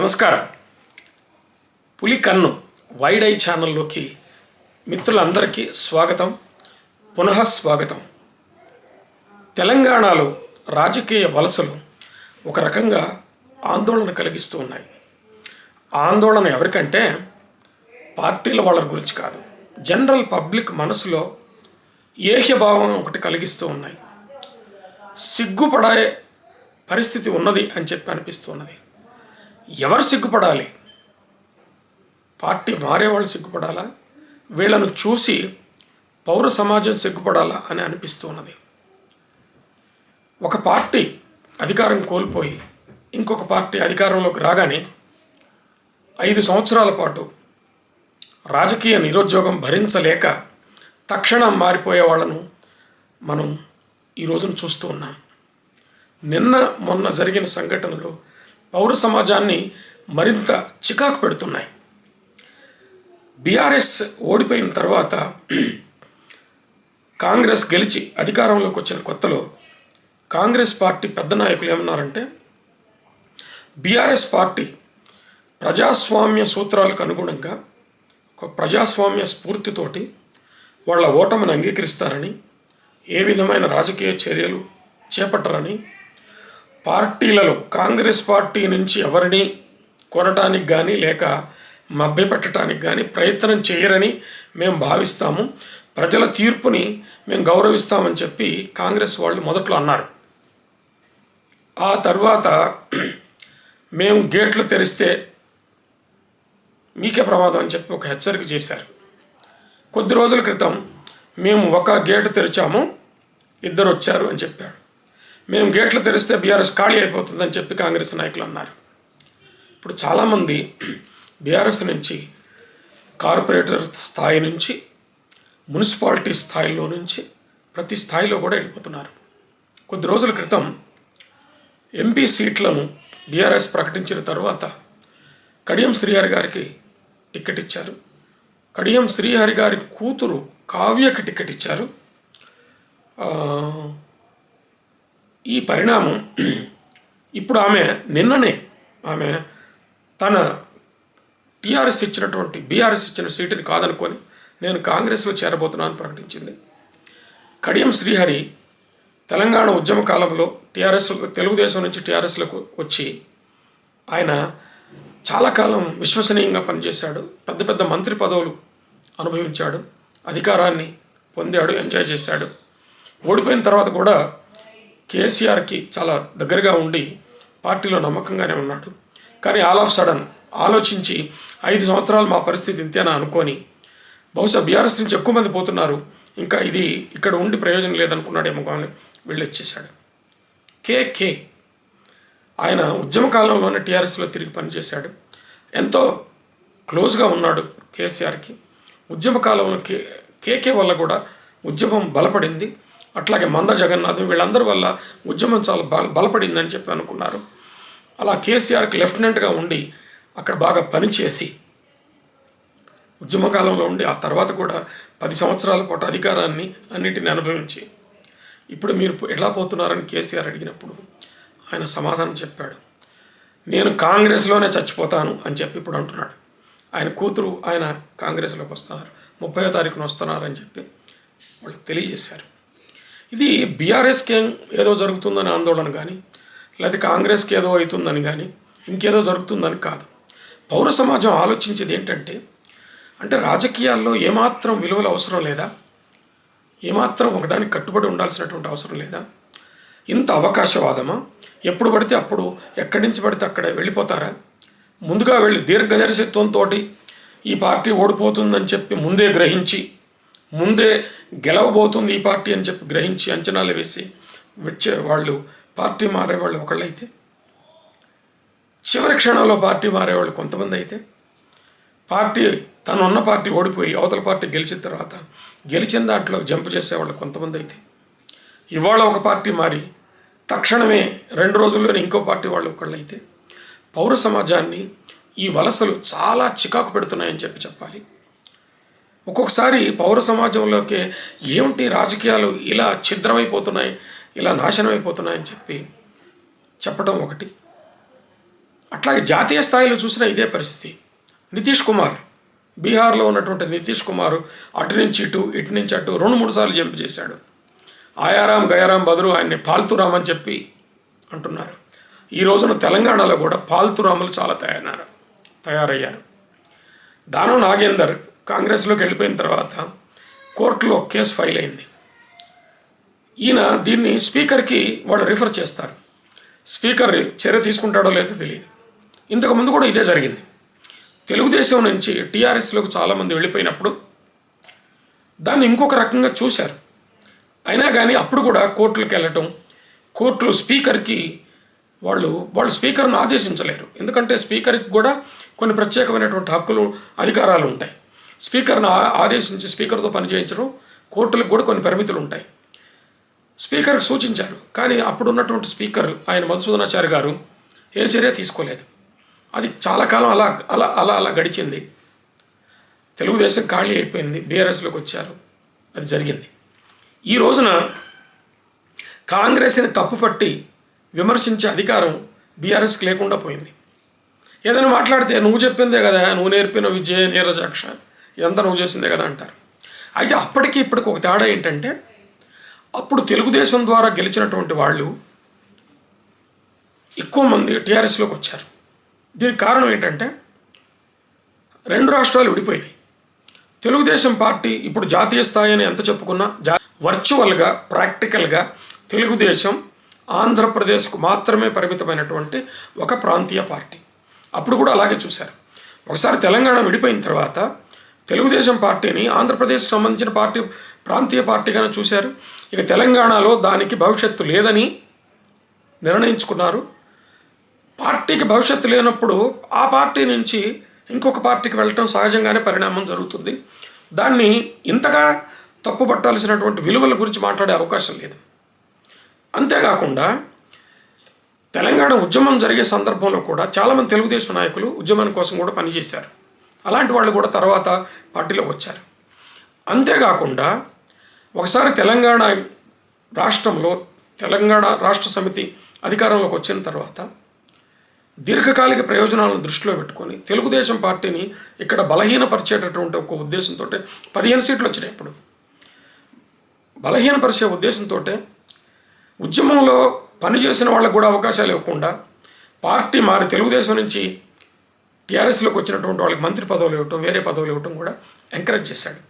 నమస్కారం. పులి కన్ను వైడ్ ఐ ఛానల్లోకి మిత్రులందరికీ స్వాగతం. పునః స్వాగతం. తెలంగాణలో రాజకీయ వలసలు ఒక రకంగా ఆందోళన కలిగిస్తూ ఉన్నాయి. ఆందోళన ఎవరికంటే పార్టీల వాళ్ళ గురించి కాదు. జనరల్ పబ్లిక్ మనసులో ఏహ్యభావం ఒకటి కలిగిస్తూ ఉన్నాయి. సిగ్గుపడే పరిస్థితి ఉన్నది అని చెప్పి అనిపిస్తున్నది ఎవరు సిగ్గుపడాలి? పార్టీ మారేవాళ్ళు సిగ్గుపడాలా? వీళ్ళను చూసి పౌర సమాజం సిగ్గుపడాలా అని అనిపిస్తున్నది ఒక పార్టీ అధికారం కోల్పోయి ఇంకొక పార్టీ అధికారంలోకి రాగానే ఐదు సంవత్సరాల పాటు రాజకీయ నిరుద్యోగం భరించలేక తక్షణం మారిపోయే వాళ్ళను మనం ఈ రోజున చూస్తూ ఉన్నాం. నిన్న మొన్న జరిగిన సంఘటనలు పౌర సమాజాన్ని మరింత చికాకు పెడుతున్నాయి. బీఆర్ఎస్ ఓడిపోయిన తర్వాత కాంగ్రెస్ గెలిచి అధికారంలోకి వచ్చిన కొత్తలో కాంగ్రెస్ పార్టీ పెద్ద నాయకులు ఏమన్నారంటే బీఆర్ఎస్ పార్టీ ప్రజాస్వామ్య సూత్రాలకు అనుగుణంగా ఒక ప్రజాస్వామ్య స్ఫూర్తితోటి వాళ్ళ ఓటమిని అంగీకరిస్తారని ఏ విధమైన రాజకీయ చర్యలు చేపట్టరని పార్టీలలో కాంగ్రెస్ పార్టీ నుంచి ఎవరిని కొనటానికి కానీ లేక మభ్యపెట్టడానికి కానీ ప్రయత్నం చేయరని మేము భావిస్తాము. ప్రజల తీర్పుని మేము గౌరవిస్తామని చెప్పి కాంగ్రెస్ వాళ్ళు మొదట్లో అన్నారు. ఆ తర్వాత మేము గేట్లు తెరిస్తే మీకే ప్రమాదం అని చెప్పి ఒక హెచ్చరిక చేశారు. కొద్ది రోజుల క్రితం మేము ఒక గేటు తెరిచాము ఇద్దరు వచ్చారు అని చెప్పాడు మేము గేట్లు తెరిస్తే బీఆర్ఎస్ ఖాళీ అయిపోతుందని చెప్పి కాంగ్రెస్ నాయకులు అన్నారు. ఇప్పుడు చాలామంది బీఆర్ఎస్ నుంచి కార్పొరేటర్ స్థాయి నుంచి మున్సిపాలిటీ స్థాయిలో నుంచి ప్రతి స్థాయిలో కూడా వెళ్ళిపోతున్నారు. కొద్ది రోజుల క్రితం ఎంపీ సీట్లను బీఆర్ఎస్ ప్రకటించిన తర్వాత కడియం శ్రీహరి గారికి టికెట్ ఇచ్చారు. కడియం శ్రీహరి గారి కూతురు కావ్యకి టికెట్ ఇచ్చారు. ఈ పరిణామం ఇప్పుడు ఆమె నిన్ననే ఆమె తన టీఆర్ఎస్ ఇచ్చినటువంటి బీఆర్ఎస్ ఇచ్చిన సీటుని కాదనుకొని నేను కాంగ్రెస్లో చేరబోతున్నానని ప్రకటించింది. కడియం శ్రీహరి తెలంగాణ ఉద్యమ కాలంలో టీఆర్ఎస్ తెలుగుదేశం నుంచి టీఆర్ఎస్లకు వచ్చి ఆయన చాలా కాలం విశ్వసనీయంగా పనిచేశాడు. పెద్ద పెద్ద మంత్రి పదవులు అనుభవించాడు. అధికారాన్ని పొందాడు ఎంజాయ్ చేశాడు. ఓడిపోయిన తర్వాత కూడా కేసీఆర్కి చాలా దగ్గరగా ఉండి పార్టీలో నమ్మకంగానే ఉన్నాడు. కానీ ఆల్ ఆఫ్ సడన్ ఆలోచించి ఐదు సంవత్సరాలు మా పరిస్థితి ఇంతేనా అనుకొని బహుశా బీఆర్ఎస్ నుంచి ఎక్కువ మంది పోతున్నారు. ఇంకా ఇది ఇక్కడ ఉండి ప్రయోజనం లేదనుకున్నాడేమో కానీ వెళ్ళి వచ్చేసాడు కేకే ఆయన ఉద్యమ కాలంలోనే టీఆర్ఎస్లో తిరిగి పనిచేశాడు. ఎంతో క్లోజ్గా ఉన్నాడు కేసీఆర్కి. ఉద్యమ కాలంలో కే కేకే వల్ల కూడా ఉద్యమం బలపడింది. అట్లాగే మంద జగన్నాథ్ వీళ్ళందరి వల్ల ఉద్యమం చాలా బల బలపడిందని చెప్పి అనుకున్నారు. అలా కేసీఆర్కి లెఫ్టినెంట్గా ఉండి అక్కడ బాగా పనిచేసి ఉద్యమ కాలంలో ఉండి ఆ తర్వాత కూడా పది సంవత్సరాల పాటు అధికారాన్ని అన్నిటిని అనుభవించి ఇప్పుడు మీరు ఎలా పోతున్నారని కేసీఆర్ అడిగినప్పుడు ఆయన సమాధానం చెప్పాడు. నేను కాంగ్రెస్లోనే చచ్చిపోతాను అని చెప్పి ఇప్పుడు అంటున్నాడు. ఆయన కూతురు ఆయన కాంగ్రెస్లోకి వస్తున్నారు. ముప్పై తారీఖున వస్తున్నారని చెప్పి వాళ్ళు తెలియజేశారు. ఇది బీఆర్ఎస్కి ఏదో జరుగుతుందని ఆందోళన కానీ లేదా కాంగ్రెస్కి ఏదో అవుతుందని కానీ ఇంకేదో జరుగుతుందని కాదు. పౌర సమాజం ఆలోచించేది ఏంటంటే అంటే రాజకీయాల్లో ఏమాత్రం విలువలు అవసరం లేదా? ఏమాత్రం ఒకదానికి కట్టుబడి ఉండాల్సినటువంటి అవసరం లేదా? ఇంత అవకాశవాదమా? ఎప్పుడు పడితే అప్పుడు ఎక్కడి నుంచి పడితే అక్కడ వెళ్ళిపోతారా? ముందుగా వెళ్ళి దీర్ఘదర్శిత్వంతో ఈ పార్టీ ఓడిపోతుందని చెప్పి ముందే గ్రహించి ముందే గెలవబోతుంది ఈ పార్టీ అని చెప్పి గ్రహించి అంచనాలు వేసి వచ్చే వాళ్ళు పార్టీ మారేవాళ్ళు ఒకళ్ళైతే. చివరి క్షణంలో పార్టీ మారేవాళ్ళు కొంతమంది అయితే. పార్టీ తను ఉన్న పార్టీ ఓడిపోయి అవతల పార్టీ గెలిచిన తర్వాత గెలిచిన దాంట్లో జంప్ చేసేవాళ్ళు కొంతమంది అయితే. ఇవాళ ఒక పార్టీ మారి తక్షణమే రెండు రోజుల్లోనే ఇంకో పార్టీ వాళ్ళు ఒకళ్ళైతే. పౌర సమాజాన్ని ఈ వలసలు చాలా చికాకు పెడుతున్నాయని చెప్పి చెప్పాలి. ఒక్కొక్కసారి పౌర సమాజంలోకి ఏమిటి రాజకీయాలు ఇలా ఛిద్రమైపోతున్నాయి ఇలా నాశనం అయిపోతున్నాయని చెప్పి చెప్పడం ఒకటి. అట్లాగే జాతీయ స్థాయిలో చూసినా ఇదే పరిస్థితి. నితీష్ కుమార్ బీహార్లో ఉన్నటువంటి నితీష్ కుమార్ అటు నుంచి ఇటు ఇటు నుంచి అటు రెండు మూడు సార్లు జంప్ చేశాడు. ఆయారాం గయారాం బదులు ఆయన్ని పాల్తురామ్ అని చెప్పి అంటున్నారు. ఈ రోజున తెలంగాణలో కూడా పాల్తురాములు చాలా తయారన్నారు తయారయ్యారు. దానం నాగేందర్ కాంగ్రెస్లోకి వెళ్ళిపోయిన తర్వాత కోర్టులో కేసు ఫైల్ అయింది. ఈయన దీన్ని స్పీకర్కి వాళ్ళు రిఫర్ చేస్తారు. స్పీకర్ చర్య తీసుకుంటాడో లేదో తెలియదు. ఇంతకుముందు కూడా ఇదే జరిగింది. తెలుగుదేశం నుంచి టీఆర్ఎస్లోకి చాలామంది వెళ్ళిపోయినప్పుడు దాన్ని ఇంకొక రకంగా చూశారు. అయినా కానీ అప్పుడు కూడా కోర్టులకు వెళ్ళటం కోర్టులు స్పీకర్కి వాళ్ళు వాళ్ళు స్పీకర్ను ఆదేశించలేరు. ఎందుకంటే స్పీకర్కి కూడా కొన్ని ప్రత్యేకమైనటువంటి హక్కులు అధికారాలు ఉంటాయి. స్పీకర్ను ఆదేశించి స్పీకర్తో పనిచేయించడం కోర్టులకు కూడా కొన్ని పరిమితులు ఉంటాయి. స్పీకర్కి సూచించారు. కానీ అప్పుడు ఉన్నటువంటి స్పీకర్ ఆయన మధుసూదనాచారి గారు ఏ చర్య తీసుకోలేదు. అది చాలా కాలం అలా అలా అలా అలా గడిచింది. తెలుగుదేశం ఖాళీ అయిపోయింది. బీఆర్ఎస్లోకి వచ్చారు. అది జరిగింది. ఈ రోజున కాంగ్రెస్ని తప్పుపట్టి విమర్శించే అధికారం బీఆర్ఎస్కి లేకుండా పోయింది. ఏదైనా మాట్లాడితే నువ్వు చెప్పిందే కదా నువ్వు నేర్పిన విద్య నీరజాక్ష ఇదంతా నువ్వు చేసిందే కదా అంటారు. అయితే అప్పటికి ఇప్పటికి ఒక తేడా ఏంటంటే అప్పుడు తెలుగుదేశం ద్వారా గెలిచినటువంటి వాళ్ళు ఎక్కువ మంది టీఆర్ఎస్లోకి వచ్చారు. దీనికి కారణం ఏంటంటే రెండు రాష్ట్రాలు విడిపోయినాయి. తెలుగుదేశం పార్టీ ఇప్పుడు జాతీయ స్థాయి అని ఎంత చెప్పుకున్నా జా వర్చువల్గా ప్రాక్టికల్గా తెలుగుదేశం ఆంధ్రప్రదేశ్కు మాత్రమే పరిమితమైనటువంటి ఒక ప్రాంతీయ పార్టీ. అప్పుడు కూడా అలాగే చూశారు. ఒకసారి తెలంగాణ విడిపోయిన తర్వాత తెలుగుదేశం పార్టీని ఆంధ్రప్రదేశ్ సంబంధించిన పార్టీ ప్రాంతీయ పార్టీగానే చూశారు. ఇక తెలంగాణలో దానికి భవిష్యత్తు లేదని నిర్ణయించుకున్నారు. పార్టీకి భవిష్యత్తు లేనప్పుడు ఆ పార్టీ నుంచి ఇంకొక పార్టీకి వెళ్ళటం సహజంగానే పరిణామం జరుగుతుంది. దాన్ని ఇంతగా తప్పుపట్టాల్సినటువంటి విలువల గురించి మాట్లాడే అవకాశం లేదు. అంతేకాకుండా తెలంగాణ ఉద్యమం జరిగే సందర్భంలో కూడా చాలామంది తెలుగుదేశం నాయకులు ఉద్యమం కోసం కూడా పనిచేశారు. అలాంటి వాళ్ళు కూడా తర్వాత పార్టీలో వచ్చారు. అంతేకాకుండా ఒకసారి తెలంగాణ రాష్ట్రంలో తెలంగాణ రాష్ట్ర సమితి అధికారంలోకి వచ్చిన తర్వాత దీర్ఘకాలిక ప్రయోజనాలను దృష్టిలో పెట్టుకొని తెలుగుదేశం పార్టీని ఇక్కడ బలహీనపరిచేటటువంటి ఒక ఉద్దేశంతో పదిహేను సీట్లు వచ్చినాయి ఇప్పుడు. బలహీనపరిచే ఉద్దేశంతో ఉద్యమంలో పనిచేసిన వాళ్ళకు కూడా అవకాశాలు ఇవ్వకుండా పార్టీ మారి తెలుగుదేశం నుంచి టీఆర్ఎస్లోకి వచ్చినటువంటి వాళ్ళకి మంత్రి పదవులు ఇవ్వటం వేరే పదవులు ఇవ్వటం కూడా ఎంకరేజ్ చేశాడు.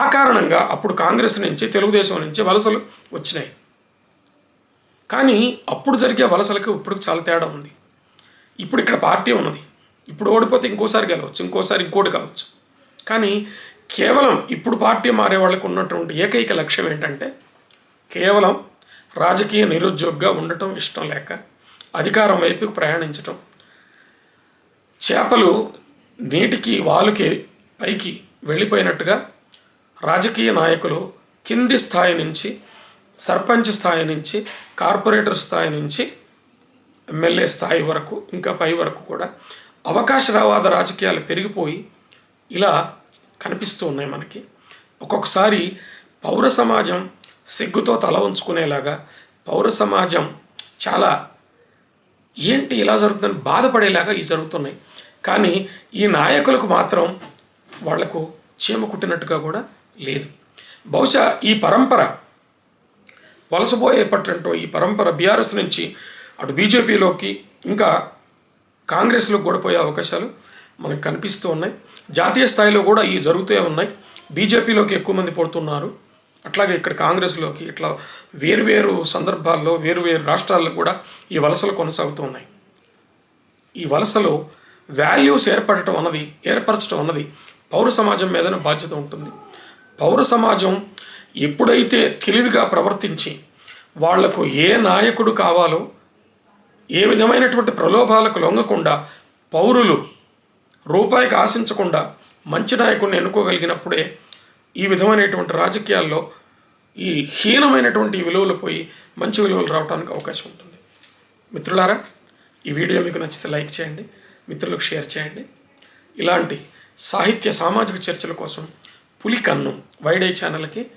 ఆ కారణంగా అప్పుడు కాంగ్రెస్ నుంచి తెలుగుదేశం నుంచి వలసలు వచ్చినాయి. కానీ అప్పుడు జరిగే వలసలకు ఇప్పుడు చాలా తేడా ఉంది. ఇప్పుడు ఇక్కడ పార్టీ ఉన్నది. ఇప్పుడు ఓడిపోతే ఇంకోసారి గెలవచ్చు ఇంకోసారి ఇంకోటి కావచ్చు. కానీ కేవలం ఇప్పుడు పార్టీ మారే వాళ్ళకు ఉన్నటువంటి ఏకైక లక్ష్యం ఏంటంటే కేవలం రాజకీయ నిరుద్యోగిగా ఉండటం ఇష్టం లేక అధికారం వైపుకు ప్రయాణించటం చేపలు నీటికి వాలుకి పైకి వెళ్ళిపోయినట్టుగా రాజకీయ నాయకులు కింది స్థాయి నుంచి సర్పంచ్ స్థాయి నుంచి కార్పొరేటర్ స్థాయి నుంచి ఎమ్మెల్యే స్థాయి వరకు ఇంకా పై వరకు కూడా అవకాశవాద రాజకీయాలు పెరిగిపోయి ఇలా కనిపిస్తూ ఉన్నాయి మనకి. ఒక్కొక్కసారి పౌర సమాజం సిగ్గుతో తల ఉంచుకునేలాగా పౌర సమాజం చాలా ఏంటి ఇలా జరుగుతుందని బాధపడేలాగా ఇవి జరుగుతున్నాయి. కానీ ఈ నాయకులకు మాత్రం వాళ్ళకు చీమ కుట్టినట్టుగా కూడా లేదు. బహుశా ఈ పరంపర వలసపోయేపట్టంటో ఈ పరంపర బీఆర్ఎస్ నుంచి అటు బీజేపీలోకి ఇంకా కాంగ్రెస్లోకి కూడా పోయే అవకాశాలు మనకు కనిపిస్తూ ఉన్నాయి. జాతీయ స్థాయిలో కూడా ఇవి జరుగుతూ ఉన్నాయి. బీజేపీలోకి ఎక్కువ మంది పడుతున్నారు అట్లాగే ఇక్కడ కాంగ్రెస్లోకి ఇట్లా వేరువేరు సందర్భాల్లో వేరువేరు రాష్ట్రాల్లో కూడా ఈ వలసలు కొనసాగుతూ ఉన్నాయి. ఈ వలసలో వాల్యూస్ ఏర్పడటం అన్నది ఏర్పరచడం అన్నది పౌర సమాజం మీదనే బాధ్యత ఉంటుంది. పౌర సమాజం ఎప్పుడైతే తెలివిగా ప్రవర్తించి వాళ్ళకు ఏ నాయకుడు కావాలో ఏ విధమైనటువంటి ప్రలోభాలకు లొంగకుండా పౌరులు రూపాయికి ఆశించకుండా మంచి నాయకుడిని ఎన్నుకోగలిగినప్పుడే ఈ విధమైనటువంటి రాజకీయాల్లో ఈ హీనమైనటువంటి విలువలు పోయి మంచి విలువలు రావడానికి అవకాశం ఉంటుంది. మిత్రులారా ఈ వీడియో మీకు నచ్చితే లైక్ చేయండి మిత్రులకు షేర్ చేయండి. ఇలాంటి సాహిత్య సామాజిక చర్చల కోసం పులి కన్ను వైడే ఛానల్కి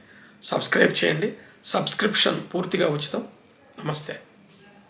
సబ్స్క్రైబ్ చేయండి. సబ్స్క్రిప్షన్ పూర్తిగా ఉచితం. నమస్తే.